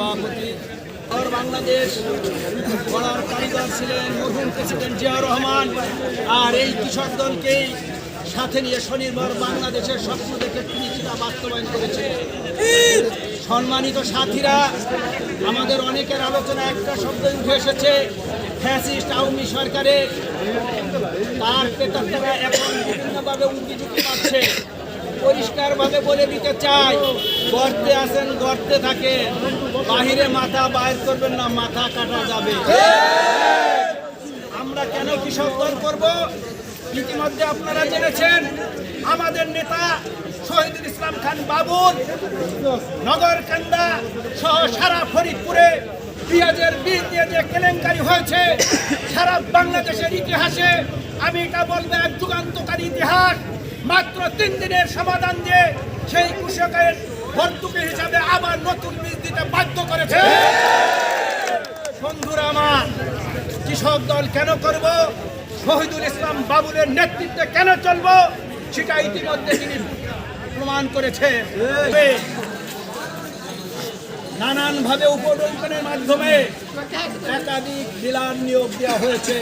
সভাপতি আর বাংলাদেশ গড়ার কারিগর ছিলেন নতুন প্রেসিডেন্ট জিয়াউর রহমান। আর এই কৃষক দলকেই সাথে নিয়ে স্বনির্ভর বাংলাদেশের স্বপ্ন দেখে সেটা বাস্তবায়ন করেছে সম্মানিত সাথীরা, আমাদের অনেকের আলোচনা একটা শব্দ উঠে এসেছে, ফ্যাসিস্ট আওয়ামী সরকারের তার প্রেতাত্মরা এখন বিভিন্নভাবে উদ্দীপিত পাচ্ছে পরিষ্কারভাবে বলে দিতে চাই, গর্তে আসেন গর্তে থাকে, বাহিরে মাথা বাইর করবেন না, মাথা কাটা যাবে। আমরা কেন কৃষক দল করব? ইতিমধ্যে আপনারা জেনেছেন, আমাদের নেতা শহীদুল ইসলাম খান বাবুর নগরকান্দা সহ সারা ফরিদপুরে পেঁয়াজের বীজ দিয়ে যে কেলেঙ্কারি হয়েছে, সারা বাংলাদেশের ইতিহাসে, আমি এটা বলব এক যুগান্তকারী ইতিহাস। মাত্র তিন দিনের সমাধান দিয়ে সেই কৃষকের ভর্তুকি হিসাবে আবার নতুন বীজ দিতে বাধ্য করেছে। বন্ধুরা আমার কৃষক দল কেন করব? শহীদুল ইসলাম বাবুলের নেতৃত্বে কেন চলব? সেটা ইতিমধ্যে তিনি প্রমাণ করেছে। নানান ভাবে উপডৌকনের মাধ্যমে একাধিক ডিলার নিয়োগ দেওয়া হয়েছে।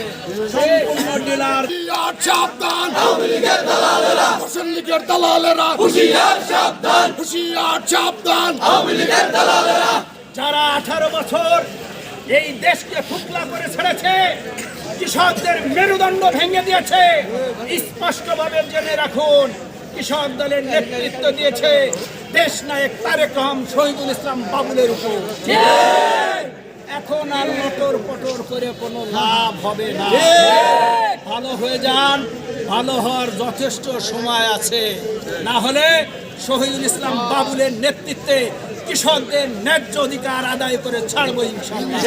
সম্পূর্ণ ডিলার যারা আঠারো বছর এই দেশকে ফুকলা করে ছেড়েছে কৃষকদের মেরুদণ্ড ভেঙে দিয়েছে স্পষ্টভাবে জেনে রাখুন কৃষক দলের নেতৃত্ব দিয়েছে। দেশ নায়ক তারেক রহমান শহীদুল ইসলাম বাবুলের উপর। এখন আর লটর পটর করে কোনো লাভ হবে না। ভালো হয়ে যান ভালো হওয়ার যথেষ্ট সময় আছে। না হলে শহীদুল ইসলাম বাবুলের নেতৃত্বে কৃষকদের ন্যায্য অধিকার আদায় করে ছাড়বো ইনশাল্লাহ